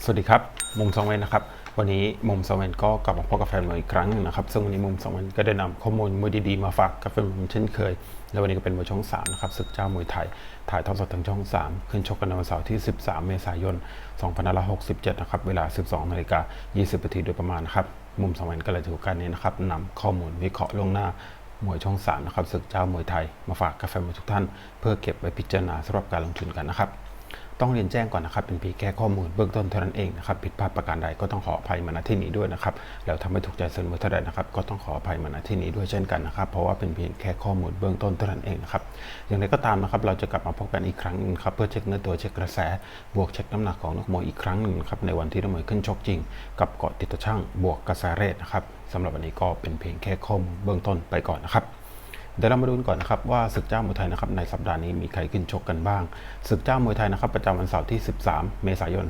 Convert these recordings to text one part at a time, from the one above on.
สวัสดีครับ มุมสองเวนนะครับ วันนี้มุมสองเวนก็กลับมาพบกับแฟนมวยอีกครั้งหนึงนะครับ ซึ่งวันนี้มุมสองเวนก็ได้นำข้อมูลมวยดีๆมาฝากกับแฟนมวยเช่นเคย และวันนี้ก็เป็นมวยช่อง3นะครับศึกเจ้ามวยไทย ถ่ายทอดสดทางช่อง 3 ขึ้นชกกันในวันเสาร์ที่ 13 เมษายน 2567 นะครับ เวลา 12นาฬิกา20นาทีโดยประมาณนะครับ มุมสองเวนก็เลยถือโอกาสนี้นะครับนำข้อมูลวิเคราะห์ล่วงหน้ามวยช่อง3นะครับศึกเจ้ามวยไทยมาฝากกับแฟนมวยทุกท่าน เพื่อเก็บไว้พิจารณาสำหรับการลงทุนกันนะครับ ต้องเรียนแจ้งก่อนนะครับ เป็นเพียงแค่ข้อมูลเบื้องต้นเท่านั้นเองนะครับผิดพลาดประการใดก็ต้องขออภัยมาณที่นี้ด้วยนะครับแล้วทำให้ถูกใจเสนอเท่าใดนะครับ ก็ต้องขออภัยมาณที่นี้ด้วยเช่นกันนะครับ เพราะว่าเป็นเพียงแค่ข้อมูลเบื้องต้นเท่านั้นเองนะครับอย่างไรก็ตามนะครับ เราจะกลับมาพบกันอีกครั้งหนึงครับเพื่อเช็คเนื้อตัวเช็คกระแส บวกเช็คน้ำหนักของนักมวยอีกครั้งหนึ่งครับในวันที่นักมวยขึ้นชกจริง กับเกาะติดตะช่างบวกกระแสเรทนะครับสำหรับวันนี้ก็เป็นเพียงแค่ข้อมูลเบื้องต้นไปก่อนนะครับ เดี๋ยวเรามาดูกันก่อนนะครับว่าศึกเจ้ามวยไทยนะครับในสัปดาห์นี้มีใครขึ้นชกกันบ้างศึกเจ้ามวยไทยนะครับประจำวันเสาร์ที่ 13 เมษายน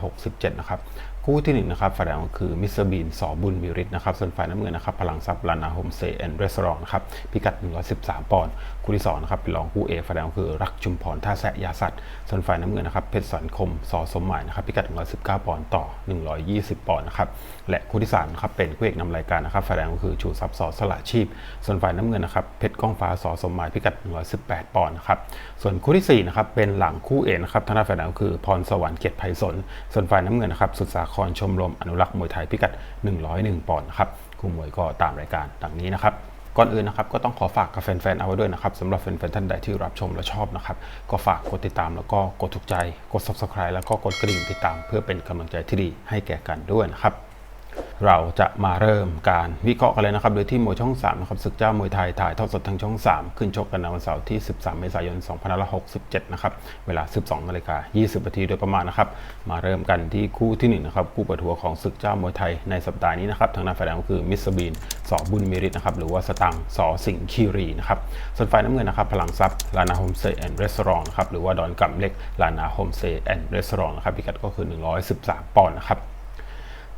2567 นะครับคู่ที่หนึ่งนะครับฝ่ายแดงคือมิสเตอร์บีนสอบุญมิริตนะครับส่วนฝ่ายน้ำเงินนะครับพลังทรัพย์ลานาโฮมเซแอนด์รีสอร์ทนะครับพิกัด 113 ปอนด์คู่ที่สองนะครับเป็นรองคู่เอฝ่ายแดงคือรักชุมพรท่าแซะยาสัตว์ส่วนฝ่ายน้ำเงินนะครับเพชรสันคมสอสมหมายนะครับพิกัด 119 ปอนด์ต่อ 120 ปอนด์นะครับและคู่ที่สามนะครับเป็นคู่เอกนำรายการนะครับฝ่ายแดงก็คือชูทรัพย์สอสละชีพ ส่วนฝ่ายน้ำเงินนะครับเพชรก้องฟ้าสอสมหมายพิกัด 118 ปอนด์นะครับส่วนคู่ที่สี่นะครับเป็นหลังคู่เอกนะครับทางด้านฝ่ายแดงก็คือพรสวรรค์เกียรติไพศาลส่วนฝ่ายน้ำเงินนะครับสุดสาครชมรมอนุรักษ์มวยไทยพิกัด 101 ปอนด์นะครับคู่มวยก็ตามรายการดังนี้นะครับก่อนอื่นนะครับก็ต้องขอฝากกับแฟนๆเอาไว้ด้วยนะครับสำหรับแฟนๆท่านใดที่รับชมและชอบนะครับก็ฝากกดติดตามแล้วก็กดถูกใจ กด subscribe แล้วก็กดกระดิ่งติดตาม เพื่อเป็นกำลังใจที่ดีให้แก่กันด้วยนะครับ เราจะมาเริ่มการวิเคราะห์กันเลยนะครับ โดยที่มวยช่อง3นะครับศึกเจ้ามวยไทยถ่ายทอดสดทางช่อง 3 ขึ้นชกกันในวันเสาร์ที่ 13 เมษายน 2567 นะครับ เวลา 12นาฬิกา20นาทีโดยประมาณนะครับ มาเริ่มกันที่คู่ที่ 1 นะครับ คู่เปิดหัวของศึกเจ้ามวยไทยในสัปดาห์นี้นะครับ ทางด้านฝ่ายแดงก็คือมิสบีนสอบุญมิริตนะครับ หรือว่าสตังสอสิงคีรีนะครับ ส่วนฝ่ายน้ำเงินนะครับ พลังทรัพย์ลานาโฮมเซแอนด์รีสอร์ทนะครับ หรือว่าดอนกำเล็กลานาโฮมเซแอนด์รีสอร์ทนะครับพิกัดก็คือ 113 ปอนด์นะครับ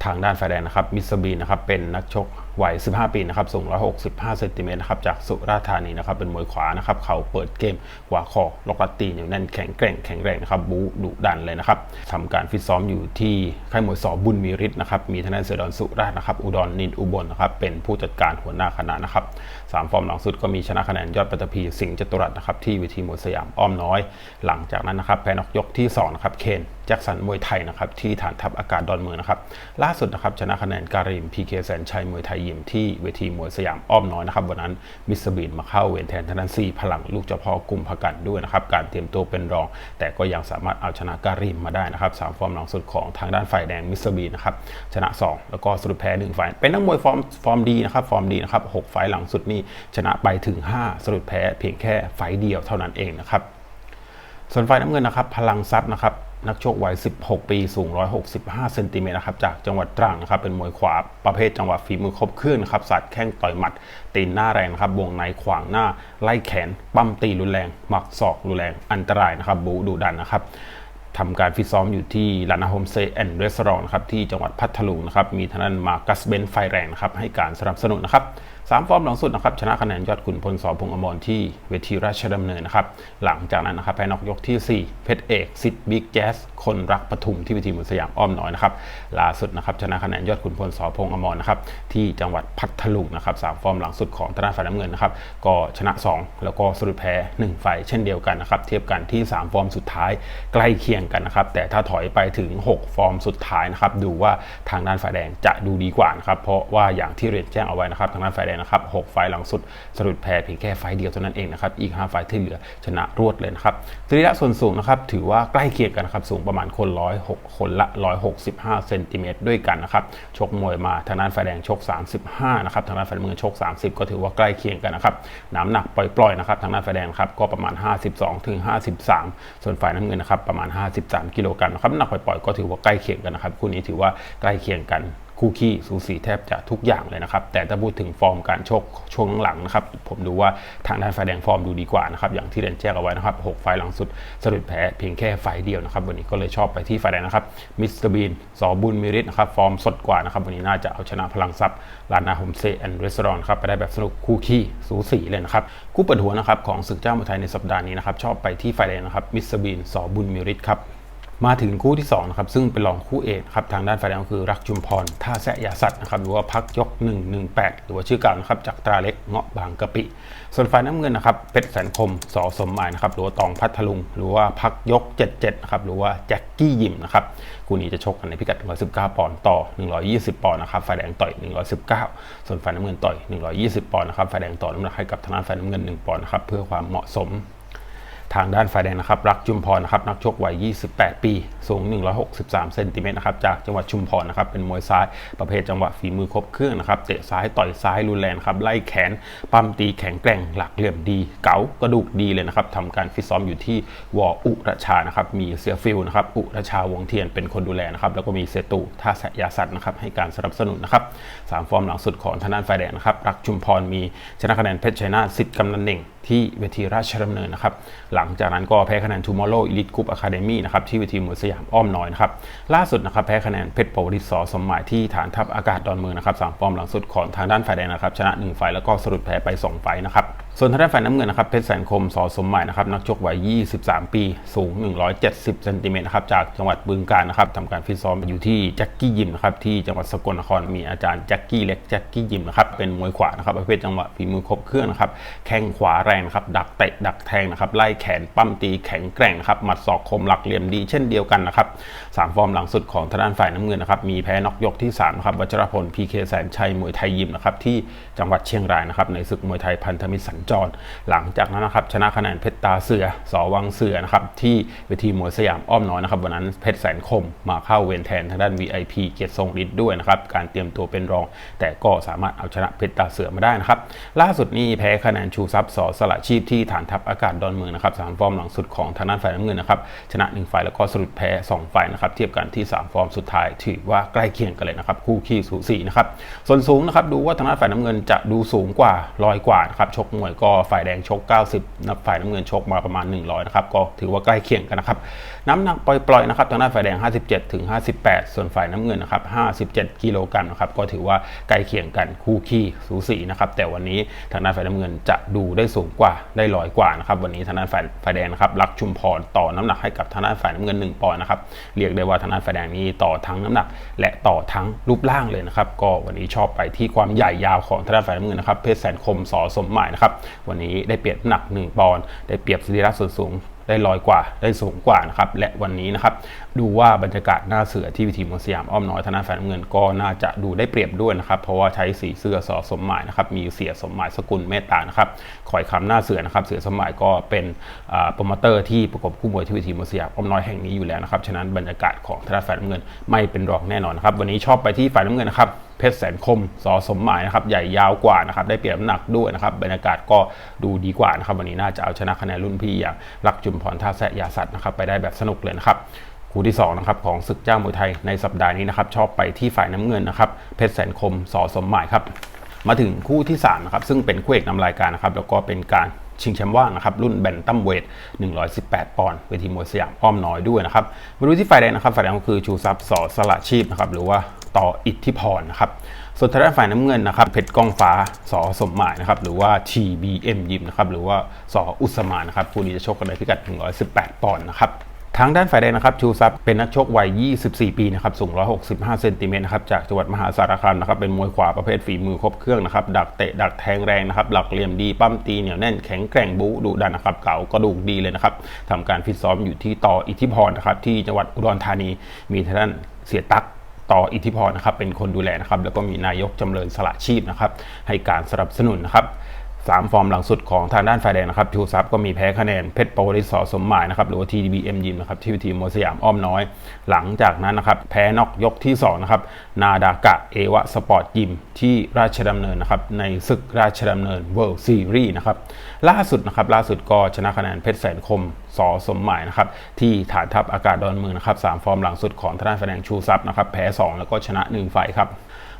ทางด้านฝ่ายแดงนะครับมิสเบีนะครับเป็นนักชกวัย 15 ปีนะครับสูง 165 เซนติเมตรนะครับจากสุราษฎร์ธานีนะครับเป็นมวยขวานะครับเขาเปิดเกมกว่าคอล็อกลัดตีเหนียวแน่นแข็งแกร่งแข็งแรงนะครับบูดุดันเลยนะครับทำการฟิตซ้อมอยู่ที่ค่ายมวยสอบุญมีฤทธิ์นะครับมีทนายเสือดอนสุราษฎร์นะครับอุดรนินอุบลนะครับเป็นผู้จัดการหัวหน้าคณะนะครับสามฟอร์มหลังสุดก็มีชนะคะแนนยอดปัตภีสิงห์จตุรัสนะครับที่เวทีมวยสยามอ้อมน้อย หลังจากนั้นนะครับแพ้นอกยกที่สองนะครับเคนแจ็คสันมวยไทยนะครับที่ฐานทัพอากาศดอนเมืองนะครับล่าสุดนะครับชนะคะแนนการิมพีเคแสนชัยมวยไทยยิมที่เวทีมวยสยามอ้อมน้อยนะครับวันนั้นมิสบินมาเข้าเวรแทนธนันซีพลังลูกเจ้าพ่อกลุ่มพกันด้วยนะครับการเตรียมตัวเป็นรอง แต่ก็ยังสามารถเอาชนะการิมมาได้นะครับสามฟอร์มหลังสุดของทางด้านฝ่ายแดงมิสบินนะครับชนะ 2 แล้วก็สรุปแพ้1ไฟล์เป็นนักมวยฟอร์มฟอร์มดีนะครับฟอร์มดีนะครับหกไฟล์หลังสุดนี่ชนะไปถึง 5 สรุปแพ้เพียงแค่ไฟล์เดียวเท่านั้นเองนะครับส่วนฝ่ายน้ำเงินนะครับพลังทรัพย์นะครับ นักชกวัย 16 ปี สูง 165 เซนติเมตรนะครับ จากจังหวัดตรังนะครับ เป็นมวยขวาประเภทจังหวะฝีมือครบเครื่องนะครับสัดแข้งต่อยหมัด ตีนหน้าแรงนะครับ วงในขวางหน้า ไล่แขน ปั้มตีรุนแรง หมักศอกรุนแรง อันตรายนะครับ บูดุดันนะครับทำการฟิตซ้อมอยู่ที่ลานาโฮมเซแอนด์รีสอร์ทนครับ ที่จังหวัดพัทลุงนะครับ มีทางด้านมากัสเบนไฟแรงนะครับ ให้การสนับสนุนนะครับสามฟอร์มหลังสุดนะครับชนะคะแนนยอดขุนพลสอพงษ์อมรที่เวทีราชดำเนินนะครับหลังจากนั้นนะครับแพ้นอกยกที่ 4 เพชรเอกสิทธิ์บิ๊กแจ๊สคนรักปทุมที่เวทีมวยสยามอ้อมน้อยนะครับล่าสุดนะครับชนะคะแนนยอดขุนพลสอพงษ์อมรนะครับที่จังหวัดพัทลุงนะครับสามฟอร์มหลังสุดของทางด้าฝ่ายน้ำเงินนะครับก็ชนะ 2 แล้วก็สรุปแพ้ 1 ไฟเช่นเดียวกันนะครับเทียบกันที่ 3 ฟอร์มสุดท้ายใกล้เคียงกันนะครับแต่ถ้าถอยไปถึง 6 ฟอร์มสุดท้ายนะครับดูว่าทางด้านฝ่ายแดงจะดูดีกว่านะครับเพราะว่าอย่างที่เรียนแจ้งเอาไว้นะครับทางด้านฝ่ายแดงนะครับหกไฟล์หลังสุดสรุปแพ้เพียงแค่ไฟล์เดียวเท่านั้นเองนะครับ อีก 5 ไฟล์ที่เหลือชนะรวดเลยนะครับสรีระส่วนสูงนะครับถือว่าใกล้เคียงกันนะครับสูงประมาณคน106คนละ 165เซนติเมตรด้วยกันนะครับชกมวยมาทางด้านฝ่ายแดงชก 35นะครับทางด้านฝ่ายน้ำเงินชก 30 ก็ถือว่าใกล้เคียงกันนะครับน้ำหนักปล่อยๆนะครับทางด้านฝ่ายแดงครับก็ประมาณ 52ถึง53 ส่วนฝ่ายน้ำเงินนะครับประมาณ 53 กิโลกรัมนะครับน้ำหนักปล่อยๆก็ถือว่าใกล้เคียงกันนะครับคู่นี้ถือว่าใกล้เคียงกัน คู่ขี้สูสีแทบจะทุกอย่างเลยนะครับ แต่ถ้าพูดถึงฟอร์มการชกช่วงหลังนะครับ ผมดูว่าทางด้านไฟแดงฟอร์มดูดีกว่านะครับ อย่างที่เรนแจ้งเอาไว้นะครับ 6 ไฟล์หลังสุดสรุปแพ้เพียงแค่ไฟเดียวนะครับ วันนี้ก็เลยชอบไปที่ไฟแดงนะครับ มิสเตอร์บีนสอบุญมิริตนะครับ ฟอร์มสดกว่านะครับ วันนี้น่าจะเอาชนะพลังทรัพย์ลานาโฮมเซแอนด์รีสอร์ทครับ ไปได้แบบสนุกคู่ขี้สูสีเลยนะครับ คู่เปิดหัวนะครับของศึกเจ้ามวยไทยในสัปดาห์นี้นะครับ ชอบไปที่ไฟแดงนะครับ มิสเตอร์บีนสอบุญมิริตครับ มาถึงคู่ที่2นะครับซึ่งเป็นรองคู่เอกครับทางด้านฝ่ายแดงคือรักจุมพรท่าแสะยาสัตว์นะครับหรือว่าพักยก 118 หรือว่าชื่อเก่านะครับจากตราเล็กเงาะบางกะปิ ส่วนฝ่ายน้ำเงินนะครับเพชรแสนคมสอสมหมายนะครับหรือว่าตองพัทลุง หรือว่าพักยก 77นะครับหรือว่าแจ็คกี้ยิมนะครับคู่นี้จะชกกันในพิกัด 119 ปอนด์ต่อ 120 ปอนด์นะครับฝ่ายแดงต่อย 119 ส่วนฝ่ายน้ำเงินต่อย 120 ปอนด์นะครับฝ่ายแดงต่อน้ำหนักให้กับทางด้านฝ่ายน้ำเงิน 1 ปอนด์นะครับเพื่อความเหมาะสม ทางด้านฝ่ายแดงนะครับ รักจุมพรนะครับนักชกวัย 28 ปี สูง 163 เซนติเมตรนะครับจากจังหวัดชุมพรนะครับเป็นมวยซ้ายประเภทจังหวะฝีมือครบเครื่องนะครับเตะซ้ายต่อยซ้ายรุนแรงครับไล่แขนปั้มตีแข็งแกร่งหลักเหลี่ยมดี เก๋ากระดูกดีเลยนะครับทำการฟิตซ้อมอยู่ที่วออุรชานะครับมีเสียฟิลนะครับอุรชาวงเทียนเป็นคนดูแลนะครับแล้วก็มีเสตูท่าแสยาสัตว์นะครับให้การสนับสนุนนะครับสามฟอร์มหลังสุดของทางด้านฝ่ายแดงนะครับรักชุมพรมีชนะคะแนนเพชรชัยนาทสิทธิ์กำนันเน่งที่เวทีราชดำเนินนะครับหลัังจากนั้นก็แพ้คะแนน Tomorrow Elite Group Academy นะครับที่เวทีมวยสยามอ้อมน้อยนะครับล่าสุดนะครับแพ้คะแนนเพชรปวริศสอสมหมายที่ฐานทัพอากาศดอนเมืองนะครับสามฟอร์มหลังสุดของทางด้านฝ่ายแดงนะครับชนะ 1 ไฟแล้วก็สรุปแพ้ไป 2 ไฟนะครับ ส่วนทางด้านฝ่ายน้ำเงินนะครับเพชรแสนคมสอสมหมายนะครับนักชกวัย 23 ปี สูง 170 เซนติเมตรนะครับจากจังหวัดบึงกาฬนะครับทำการฟิตซ้อมอยู่ที่แจ็คกี้ยิมนะครับที่จังหวัดสกลนครมีอาจารย์แจ็คกี้เล็กแจ็คกี้ยิมนะครับเป็นมวยขวานะครับประเภทจังหวะฝีมือครบเครื่องนะครับแข้งขวาแรงนะครับดักเตะดักแทงนะครับไล่แขนปั้มตีแข็งแกร่งนะครับหมัดศอกคมหลักเหลี่ยมดีเช่นเดียวกันนะครับสามฟอร์มหลังสุดของทางด้านฝ่ายน้ำเงินนะครับมีแพ้น็อกยกที่3นะครับวัชรพลพีเคแสนชัยมวยไทยยิมนะครับที่จังหวัดเชียงรายนะครับในศึกมวยไทยพันธมิตรสัญจร หลังจากนั้นนะครับชนะคะแนนเพชรตาเสือสอวังเสือนะครับที่เวทีมวยสยามอ้อมน้อยนะครับวันนั้นเพชรแสนคมมาเข้าเวรแทนทางด้าน VIP เกียรติทรงฤทธิ์ด้วยนะครับการเตรียมตัวเป็นรอง แต่ก็สามารถเอาชนะเพชรตาเสือมาได้นะครับล่าสุดนี้แพ้คะแนนชูทรัพย์สอสละชีพที่ฐานทัพอากาศดอนเมืองนะครับสามฟอร์มหลังสุดของทางด้านฝ่ายน้ำเงินนะครับชนะ1ฝ่ายแล้วก็สรุปแพ้ 2 ฝ่ายนะครับเทียบกันที่ 3 ฟอร์มสุดท้าย ถือว่าใกล้เคียงกันเลยนะครับคู่ขี้สูสีนะครับส่วนสูงนะครับดูว่าทางด้านฝ่ายน้ำเงินจะดูสูงกว่าลอยกว่านะครับชกมวยก็ฝ่ายแดงชก 90นะฝ่ายน้ำเงินชกมาประมาณ 100 นะครับ ก็ถือว่าใกล้เคียงกันนะครับน้ำหนักปล่อยๆนะครับทางด้านฝ่ายแดง 57 ถึง 58 ส่วนฝ่ายน้ำเงินนะครับ57 กิโลกรัมนะครับก็ถือว่าใกล้เคียงกันคู่ขี้สูสีนะครับแต่วันนี้ทางด้านฝ่ายน้ำเงินจะดูได้สูงกว่าได้ลอยกว่านะครับวันนี้ทางด้านฝ่ายฝ่ายแดงนะครับรักชุมพรต่อน้ำหนักให้กับทางด้านฝ่ายน้ำเงิน 1ปอนด์นะครับเรียกได้ว่าทางด้านฝ่ายแดงนี้ต่อทั้งน้ำหนัก และต่อทั้งรูปร่างเลยนะครับก็วันนี้ชอบไปที่ความใหญ่ยาวของทางด้านฝ่ายน้ำเงินนะครับเพชรแสนคมสอสมหมายนะครับวันนี้ได้เปรียบน้ำหนัก 1 ปอนด์ได้เปรียบสรีระส่วนสูง ได้ลอยกว่าได้สูงกว่านะครับและวันนี้นะครับ ดูว่าบรรยากาศหน้าเสือที่วิธีมวยสยามอ้อมน้อยธนาแฟนน้ำเงินก็น่าจะดูได้เปรียบด้วยนะครับ เพราะว่าใช้สีเสื้อสอสมหมายนะครับ มีเสียสมหมายสกุลเมตตานะครับคอยคำหน้าเสือนะครับ เสือสมหมายก็เป็นโปรโมเตอร์ที่ประกบคู่มวยที่วิธีมวยสยามอ้อมน้อยแห่งนี้อยู่แล้วนะครับ ฉะนั้นบรรยากาศของธนาแฟนน้ำเงินไม่เป็นรองแน่นอนนะครับ วันนี้ชอบไปที่ฝ่ายน้ำเงินนะครับเพชรแสนคมสอสมหมายนะครับใหญ่ยาวกว่านะครับได้เปรียบน้ำหนักด้วยนะครับบรรยากาศก็ดูดีกว่านะครับวันนี้น่าจะเอาชนะคะแนนรุ่นพี่อย่างรักจุมพรท่าแสะยาสัตว์นะครับไปได้แบบสนุกเลยนะครับ คู่ที่2นะครับของศึกเจ้ามวยไทยในสัปดาห์นี้นะครับชอบไปที่ฝ่ายน้ำเงินนะครับเพชรแสนคมสอสมหมายครับมาถึงคู่ที่3นะครับซึ่งเป็นคู่เอกนำรายการนะครับแล้วก็เป็นการชิงแชมป์ว่างนะครับรุ่นแบนตัมเวท 118 ปอนด์เวทีมวยสยามอ้อมน้อยด้วยนะครับมาดูที่ฝ่ายแดงนะครับฝ่ายแดงก็คือชูซับสอสละชีพนะครับหรือว่าต่ออิทธิพรนะครับส่วนทางด้านฝ่ายน้ำเงินนะครับเพชรกองฟ้าสอสมหมายนะครับหรือว่า TBM ยิมนะครับหรือว่าสออุสมานนะครับคู่นี้จะชกกันในพิกัด 118 ปอนด์นะครับ ทางด้านฝ่ายแดงนะครับชูซับเป็นนักชกวัย 24 ปีนะครับสูง 165 เซนติเมตรนะครับจากจังหวัดมหาสารคามนะครับเป็นมวยขวาประเภทฝีมือครบเครื่องนะครับดักเตะดักแทงแรงนะครับหลักเหลี่ยมดีปั้มตีเหนียวแน่นแข็งแกร่งบูดุดันนะครับเก่ากระดูกดีเลยนะครับทำการฟิตซ้อมอยู่ที่ต่ออิทธิพรนะครับที่จังหวัดอุดรธานีมีทางด้านเสียตักต่ออิทธิพรนะครับเป็นคนดูแลนะครับแล้วก็มีนายกจำเริญสละชีพนะครับให้การสนับสนุนนะครับ สามฟอร์มหลังสุดของทางด้านฝ่ายแดงนะครับชูซับก็มีแพ้คะแนนเพชรโปริสอสมหมายนะครับหรือว่า TDBM ยิมนะครับที่ทีมโมสยามอ้อมน้อย หลังจากนั้นนะครับแพ้นอกยกที่2นะครับนาดากะเอวะสปอร์ตยิมที่ราชดำเนินนะครับในศึกราชดำเนินเวิลด์ซีรีส์นะครับล่าสุดนะครับล่าสุดก็ชนะคะแนนเพชรแสนคมสอสมหมายนะครับที่ฐานทัพอากาศดอนเมืองนะครับสามฟอร์มหลังสุดของทางด้านฝ่ายแดงชูซับนะครับแพ้ 2 แล้วก็ชนะ 1 ไฟครับ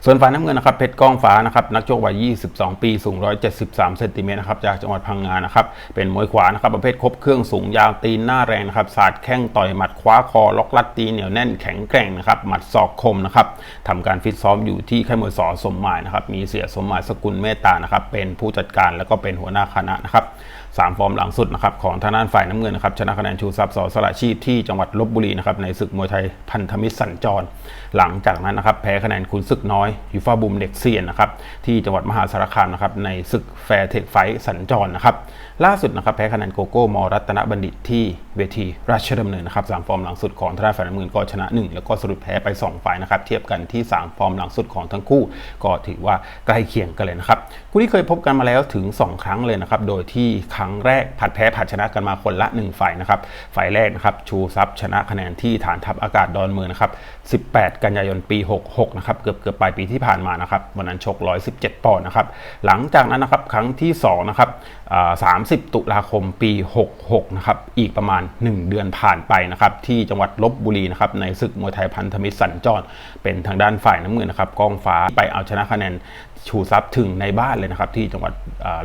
ส่วนฝ่ายน้ำเงินนะครับเพชรก้องฟ้านะครับนักชกวัย 22 ปี สูง 173 เซนติเมตรนะครับจากจังหวัดพังงานะครับเป็นมวยขวานะครับประเภทครบเครื่องสูงยาวตีนหน้าแรงนะครับสาดแข้งต่อยหมัดคว้าคอล็อกลัดตีเหนียวแน่นแข็งแกร่งนะครับหมัดศอกคมนะครับทำการฟิตซ้อมอยู่ที่ค่ายมวยสอสมหมายนะครับมีเสียสมหมายสกุลเมตตานะครับเป็นผู้จัดการแล้วก็เป็นหัวหน้าคณะนะครับสามฟอร์มหลังสุดนะครับของทางด้านฝ่ายน้ำเงินนะครับชนะคะแนนชูทรัพย์สอสละชีพที่จังหวัดลบบุรีนะครับในศึกมวยไทยพันธมิตรสัญจร หลังจากนั้นนะครับแพ้คะแนนคุณศึกน้อยยูฟาบุมเด็กเซียนนะครับที่จังหวัดมหาสารคามนะครับในศึกแฟร์เทคไฟสัญจรนะครับล่าสุดนะครับแพ้คะแนนโกโก้มอรัตนบัณฑิตที่เวทีราชดำเนินนะครับสามฟอร์มหลังสุดของทางด้าฝ่ายน้ำเงินก็ชนะ 1 แล้วก็สรุปแพ้ไป 2 ฝ่ายนะครับเทียบกันที่ 3 ฟอร์มหลังสุดของทั้งคู่ ก็ถือว่าใกล้เคียงกันเลยนะครับคู่ที่เคยพบกันมาแล้วถึง 2 ครั้งเลยนะครับโดยที่ครั้งแรกผัดแพ้ผัดชนะกันมาคนละ 1 ฝ่ายนะครับฝ่ายแรกนะครับชูซับชนะคะแนนที่ฐานทัพอากาศดอนเมืองนะครับ18 กันยายนปี 66นะครับเกือบเกือบปลายปีที่ผ่านมานะครับวันนั้นชก 117 ปอนด์นะครับหลังจากนั้นนะครับครั้งที่2นะครับ30 ตุลาคมปี 66นะครับอีกประมาณ1 เดือนผ่านไปนะครับที่จังหวัดลบบุรีนะครับในศึกมวยไทยพันธมิตรสัญจรเป็นทางด้านฝ่ายน้ำเงินนะครับกองฟ้าไปเอาชนะคะแนนชูซับถึงในบ้านเลยนะครับที่จังหวัด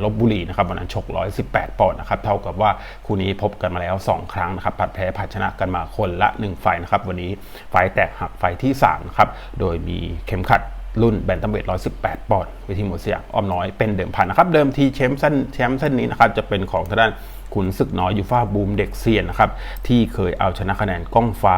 ลบบุรีนะครับวันนั้นชก 118 ปอนด์นะครับเท่ากับว่าคู่นี้พบกันมาแล้ว 2 ครั้งนะครับผัดแพ้ผัดชนะกันมาคนละ1ฝ่ายนะครับวันนี้ฝ่ายแตกหักฝ่ายที่3นะครับโดยมีเข็มขัดรุ่นแบนตัมเวท118 ปอนด์เวทีมวยสยามอ้อมน้อยเป็นเดิมพันนะครับ เดิมทีแชมป์เส้นแชมป์เส้นนี้นะครับจะเป็นของทางด้าน ขุนศึกน้อยยูฟ่าบูมเด็กเซียนนะครับที่เคยเอาชนะคะแนนก้องฟ้า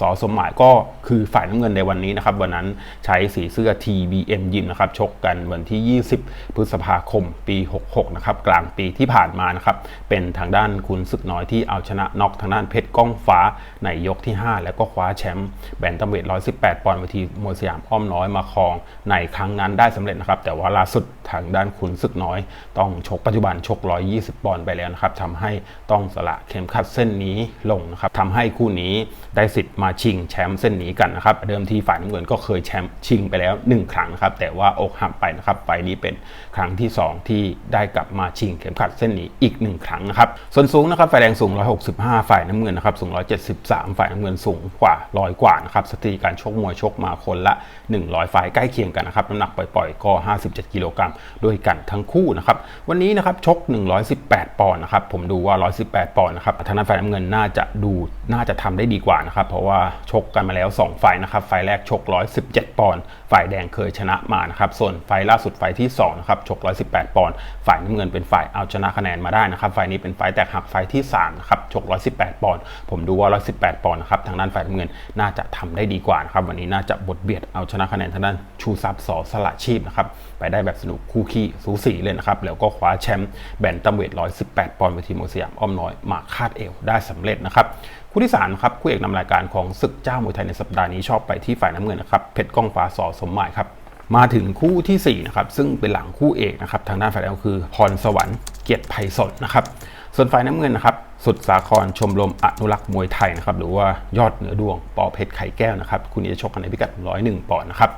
สอสมหมายก็คือฝ่ายน้ำเงินในวันนี้นะครับวันนั้นใช้สีเสื้อ TBM ยิมนะครับชกกันวันที่ 20 พฤษภาคมปี 66 นะครับกลางปีที่ผ่านมานะครับเป็นทางด้านคุณศึกน้อยที่เอาชนะน็อกทางด้านเพชรก้องฟ้าในยกที่ 5 แล้วก็คว้าแชมป์แบนตัมเวท 118 ปอนด์เวทีมวยสยามอ้อมน้อยมาครองในครั้งนั้นได้สำเร็จนะครับแต่ว่าล่าสุดทางด้านคุณศึกน้อย ต้องชกปัจจุบันชก 120 ปอนด์ไปแล้วนะครับทำให้ต้องสละเข็มขัดเส้นนี้ลงนะครับทำให้คู่นี้ได้สิทธิ์มาชิงแชมป์เส้นนี้กันนะครับ เดิมทีฝ่ายน้ำเงินก็เคยแชมป์ชิงไปแล้ว 1 ครั้งนะครับ แต่ว่าอกหักไปนะครับไฟนี้เป็นครั้งที่ 2 ที่ได้กลับมาชิงเข็มขัดเส้นนี้อีก 1 ครั้งนะครับ ส่วนสูงนะครับฝ่ายแดงสูง 165 ฝ่ายน้ำเงินนะครับสูง 173 ฝ่ายน้ำเงินสูงกว่าร้อยกว่านะครับสถิติการชกมวยชกมาคนละ 100 ฝ่ายใกล้เคียงกันนะครับน้ำหนักปล่อยๆก็ 57 กิโลกรัมด้วยกันทั้งคู่นะครับวันนี้นะครับชก 118 ปอนด์นะครับผมดูว่า 118 ปอนด์นะครับทางด้านฝ่ายน้ำเงินน่าจะดูน่าจะทำได้ดีกว่านะครับ เพราะว่าชกกันมาแล้ว 2 ฝ่ายนะครับ ฝ่ายแรกชก 117 ปอนด์ฝ่ายแดงเคยชนะมานะครับ ส่วนฝ่ายล่าสุดฝ่ายที่2นะครับชก 118 ปอนด์ฝ่ายน้ำเงินเป็นฝ่ายเอาชนะคะแนนมาได้นะครับ ฝ่ายนี้เป็นฝ่ายแตกหักฝ่ายที่3นะครับชก 118 ปอนด์ผมดูว่า 118 ปอนด์นะครับทางด้านฝ่ายน้ำเงินน่าจะทำได้ดีกว่านะครับวันนี้น่าจะบทเบียดเอาชนะคะแนนทางด้าน ชูซับสอสละชีพนะครับไปได้แบบสนุกคู่ขี้สูสีเลยนะครับแล้วก็คว้าแชมป์แบนตัมเวท 118 ปอนด์เวทีมวยสยามอ้อมน้อยมาคาดเอวได้สำเร็จนะครับคู่ที่3ครับคู่เอกนำรายการของศึกเจ้ามวยไทยในสัปดาห์นี้ชอบไปที่ฝ่ายน้ำเงินนะครับเพชรก้องฟ้าสอสมหมายครับมาถึงคู่ที่4นะครับซึ่งเป็นหลังคู่เอกนะครับทางด้านฝ่ายแดงคือพรสวรรค์เกียรติไพศาลนะครับส่วนฝ่ายน้ำเงินนะครับสุดสาครชมรมอนุรักษ์มวยไทยนะครับหรือว่ายอดเหนือดวงปอเพชรไข่แก้วนะครับคู่นี้จะชกกันในพิกัด 101ปอนด์นะครับ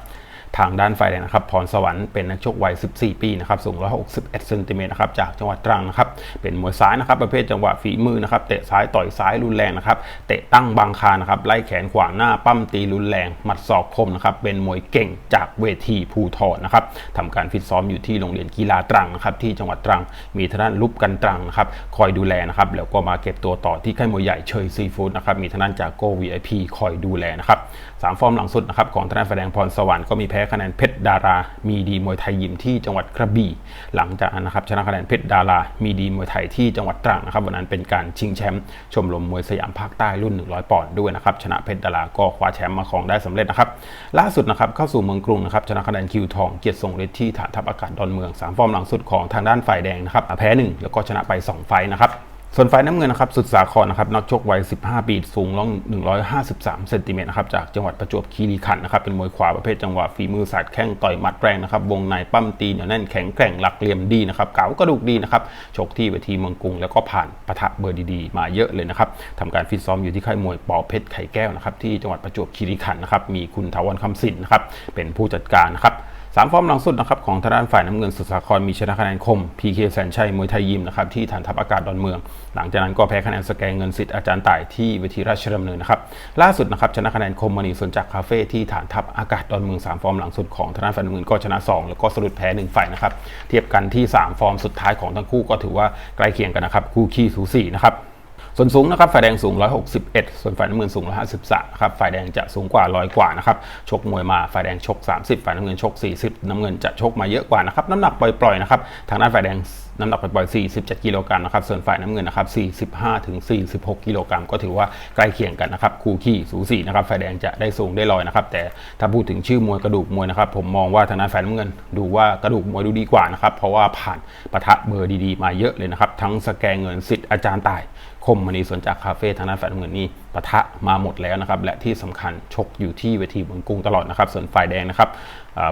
ทางด้านฝ่ายแดงนะครับพรสวรรค์เป็นนักชกวัย 14 ปีนะครับสูง 161เซนติเมตรนะครับจากจังหวัดตรังนะครับเป็นมวยซ้ายนะครับประเภทจังหวะฝีมือนะครับเตะซ้ายต่อยซ้ายรุนแรงนะครับเตะตั้งบางคานะครับไล่แขนขวางหน้าปั้มตีรุนแรงหมัดศอกคมนะครับเป็นมวยเก่งจากเวทีภูทรนะครับทำการฟิตซ้อมอยู่ที่โรงเรียนกีฬาตรังนะครับที่จังหวัดตรัง มีทางด้านลุบกันตรังนะครับคอยดูแลนะครับแล้วก็มาเก็บตัวต่อที่ค่ายมวยใหญ่เชยซีฟู้ดนะครับมีทางด้านจากโก้ VIP คอยดูแลนะครับสามฟอร์มหลังสุดนะครับของทางด้านแสดงพรสวรรค์ก็มีแพ้คะแนนเพชรดารา มีดีมวยไทยยิมที่จังหวัดกระบี่ หลังจากนะครับชนะคะแนนเพชรดารา มีดีมวยไทยที่จังหวัดตรังนะครับวันนั้นเป็นการชิงแชมป์ชมรมมวยสยามภาคใต้รุ่น 100 ปอนด์ด้วยนะครับชนะเพชรดาราก็คว้าแชมป์มาครองได้สำเร็จนะครับล่าสุดนะครับเข้าสู่เมืองกรุงนะครับชนะคะแนนคิวทองเกียรติทรงฤทธิ์ที่ฐานทัพอากาศดอนเมืองสามฟอร์มหลังสุดของทางด้านฝ่ายแดงนะครับแพ้หนึ่งแล้วก็ชนะไป 2 ไฟนะครับ ส่วนฝ่ายน้ำเงินนะครับสุดสาครนะครับนักชกวัย 15 ปีสูงร้อง 153 เซนติเมตรนะครับจากจังหวัดประจวบคีรีขันธ์นะครับเป็นมวยขวาประเภทจังหวะฝีมือสาดแข้งต่อยหมัดแรงนะครับวงในปั้มตีเหนียวแน่นแข็งแกร่งหลักเหลี่ยมดีนะครับเก๋ากระดูกดีนะครับชกที่เวทีเมืองกรุง แล้วก็ผ่านปะทะเบอร์ดีๆ มาเยอะเลยนะครับทำการฟิตซ้อมอยู่ที่ค่ายมวยปอเพชรไข่แก้วนะครับที่จังหวัดประจวบคีรีขันธ์นะครับมีคุณทวันคำสินนะครับเป็นผู้จัดการนะครับ สามฟอร์มหลังสุดนะครับของทางด้านฝ่ายน้ำเงินสุดสาครมีชนะคะแนนคม PK แสนชัยมวยไทยยิมนะครับที่ฐานทัพอากาศดอนเมือง หลังจากนั้นก็แพ้คะแนนสแกนเงินสิทธิ์อาจารย์ต่ายที่เวทีราชดำเนินนะครับล่าสุดนะครับชนะคะแนนคมมณีสนจากคาเฟ่ที่ฐานทัพอากาศดอนเมืองสามฟอร์มหลังสุดของทางด้านฝ่ายน้ำเงินก็ชนะสองแล้วก็สะดุดแพ้หนึ่งฝ่ายนะครับเทียบกันที่สามฟอร์มสุดท้ายของทั้งคู่ก็ถือว่าใกล้เคียงกันนะครับคู่ขี้สูสีนะครับ ส่วนสูงนะครับฝ่ายแดงสูง 161 ส่วนฝ่ายน้ำเงินสูง 153ครับฝ่ายแดงจะสูงกว่า100กว่านะครับชกมวยมาฝ่ายแดงชก 30 ฝ่ายน้ำเงินชก 40 น้ำเงินจะชกมาเยอะกว่านะครับน้ำหนักปล่อยๆนะครับทางด้านฝ่ายแดง น้ำหนักปล่อยๆ47 กิโลกรัมนะครับ ส่วนฝ่ายน้ำเงินนะครับ 45 ถึง 46 กิโลกรัม ก็ถือว่าใกล้เคียงกันนะครับ คู่ขี้สูสีนะครับ ฝ่ายแดงจะได้สูงได้ลอยนะครับ แต่ถ้าพูดถึงชื่อมวยกระดูกมวยนะครับ ผมมองว่าทางด้านฝ่ายน้ำเงิน ดูว่ากระดูกมวยดูดีกว่านะครับ เพราะว่าผ่านปะทะเบอร์ดีๆ มาเยอะเลยนะครับ ทั้งสแกนเงินสิทธิ์อาจารย์ตาย คมมณีสวนจากคาเฟ่ทางด้านฝ่ายน้ำเงินนี่ปะทะมาหมดแล้วนะครับ และที่สำคัญชกอยู่ที่เวทีบนกรุงตลอดนะครับ ส่วนฝ่ายแดงนะครับ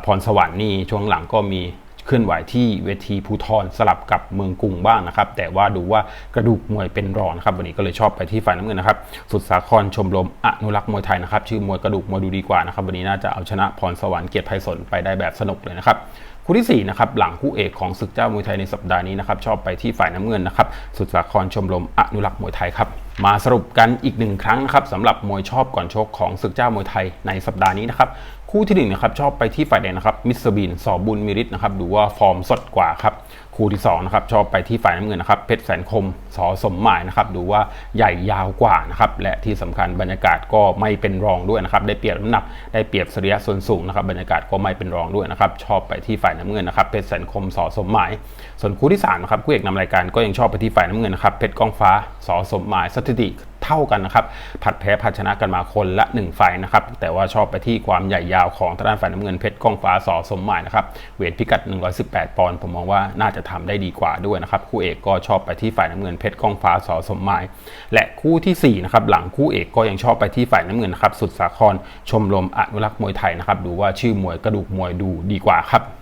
พรสวรรค์นี่ช่วงหลังก็มี เคลื่อนไหวที่เวทีภูทรสลับกับเมืองกรุงบ้างนะครับ แต่ว่าดูว่ากระดูกมวยเป็นรองนะครับ วันนี้ก็เลยชอบไปที่ฝ่ายน้ำเงินนะครับ สุดสาครชมรมอนุรักษ์มวยไทยนะครับ ชื่อมวยกระดูกมวยดูดีกว่านะครับ วันนี้น่าจะเอาชนะพรสวรรค์เกียรติไพศาลไปได้แบบสนุกเลยนะครับคู่ที่4นะครับหลังคู่เอกของศึกเจ้ามวยไทยในสัปดาห์นี้นะครับชอบไปที่ฝ่ายน้ำเงินนะครับสุดสาครชมรมอนุรักษ์มวยไทยครับมาสรุปกันอีกหนึ่งครั้งนะครับสำหรับมวยชอบก่อนชกของศึกเจ้ามวยไทยในสัปดาห์นี้นะครับ คู่ที่หนึ่งนะครับชอบไปที่ฝ่ายแดงนะครับมิสเตอร์บีนสอบุญมิริตนะครับดูว่าฟอร์มสดกว่าครับคู่ที่สองนะครับชอบไปที่ฝ่ายน้ำเงินนะครับเพชรแสนคมสอสมหมายนะครับดูว่าใหญ่ยาวกว่านะครับและที่สำคัญบรรยากาศก็ไม่เป็นรองด้วยนะครับได้เปรียบน้ำหนักได้เปรียบสรีระส่วนสูงนะครับบรรยากาศก็ไม่เป็นรองด้วยนะครับชอบไปที่ฝ่ายน้ำเงินนะครับเพชรแสนคมสอสมหมาย ส่วนคู่ที่3นะครับคู่เอกนำรายการก็ยังชอบไปที่ฝ่ายน้ำเงินนะครับเพชรกองฟ้าสอสมหมายสถิติเท่ากันนะครับผัดแพ้ผัดชนะกันมาคนละ 1 ฝ่ายนะครับแต่ว่าชอบไปที่ความใหญ่ยาวของทางด้านฝ่ายน้ำเงินเพชรกองฟ้าสอสมหมายนะครับเวทพิกัด 118 ปอนด์ผมมองว่าน่าจะทำได้ดีกว่าด้วยนะครับคู่เอกก็ชอบไปที่ฝ่ายน้ำเงินเพชรกองฟ้าสอสมหมาย และคู่ที่4นะครับหลังคู่เอกก็ยังชอบไปที่ฝ่ายน้ำเงินนะครับสุดสาครชมรมอนุรักษ์มวยไทยนะครับดูว่าชื่อมวยกระดูกมวยดูดีกว่าครับ